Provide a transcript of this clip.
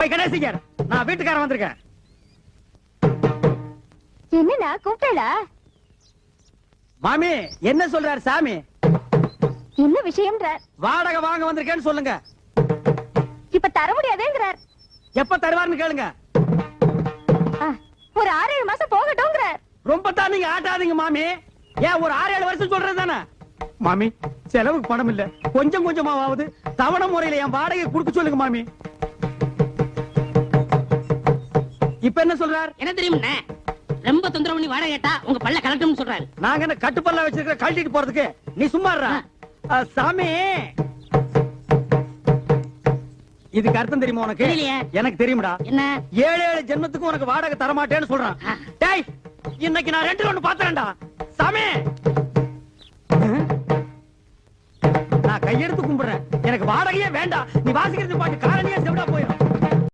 போய் கணேசிங்கர் நான் வீட்டுக்காரன் வந்திருக்கேன். என்னண்ணா கூப்பிட்டா மாமி என்ன சொல்றாரு சாமி? என்ன விஷயம்ன்றார்? வாடகை வாங்க வந்திருக்கேன்னு சொல்லுங்க. இப்ப தர முடியாதுங்கிறார். எப்ப தருவாருன்னு கேளுங்க. ஒரு ஆறு ஏழு மாசம் போகட்டும்ங்கிறார். ரொம்ப தான் நீங்க ஆட்டாதீங்க மாமி. ஏன் ஒரு ஆறு ஏழு வருஷம் சொல்றது தானே? மாமி செலவுக்கு பணம் இல்ல. கொஞ்சம் கொஞ்சமாவது தவணை முறையில என் வாடகை கொடுக்க சொல்லுங்க மாமி. இப்ப என்ன சொல்றார்? என்ன தெரியும்ண்ணே ரொம்ப தொந்தரவு பண்ணி வாடகை கேட்டா உங்க பல்ல கலட்டும்னு சொல்றாரு. நாங்க என்ன கட்டுப்பல்ல வச்சிருக்கிற கழட்டிட்டு போறதுக்கு? நீ சும்மா இருடா. ஆ, சாமி. இதுக்கு அர்த்தம் தெரியுமா உனக்கு? தெரியலையே. எனக்கு தெரியும்டா. என்ன? ஏழு ஏழு ஜென்மத்துக்கு உனக்கு வாடகை தர மாட்டேன்னு சொல்றான். ஆ. டேய் இன்னைக்கு நான் ரெண்டு ஒண்ணு பாத்துறேன்டா சாமி. நான் கையெடுத்து கும்பிடுறேன். எனக்கு வாடகையே வேண்டாம். நீ வாசிக்கிறது பாட்டு காரணியே செவிடா போயிடும்